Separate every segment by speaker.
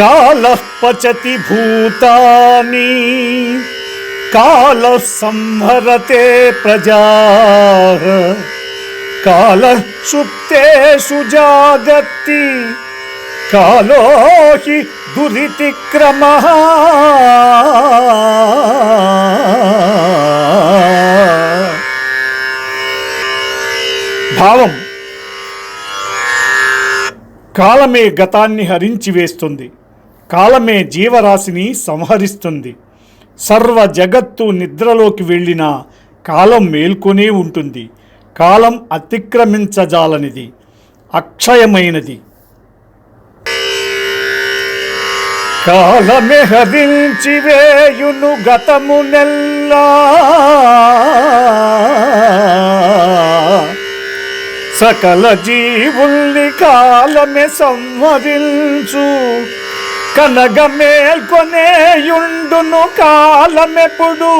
Speaker 1: कालः పచతి భూతాని కాలः సంహరతే ప్రజా కాలः సుప్తేషు జాగత్తి కాలో హి దురితి క్రమ భావం కాలమే గతాన్ని హరించి వేస్తుంది. కాలమే జీవరాశిని సంహరిస్తుంది. సర్వ జగత్తు నిద్రలోకి వెళ్ళినా కాలం మేల్కొనే ఉంటుంది. కాలం అతిక్రమించజాలనిది. అక్షయమైనది. కాలమే హరించి వేయును గతము నెల్లా. సకల జీవుల్ని కాలమే సంహరించు. కనగ మేల్కొనేయుండును కాలమెప్పుడు.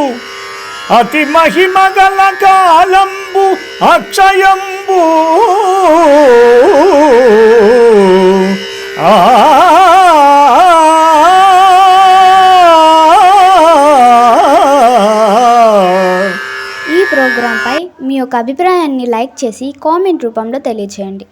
Speaker 1: అతి మహిమ గల కాలంబు అక్షయంబు. ఆ
Speaker 2: ఈ ప్రోగ్రాంపై మీ యొక్క అభిప్రాయాన్ని లైక్ చేసి కామెంట్ రూపంలో తెలియచేయండి.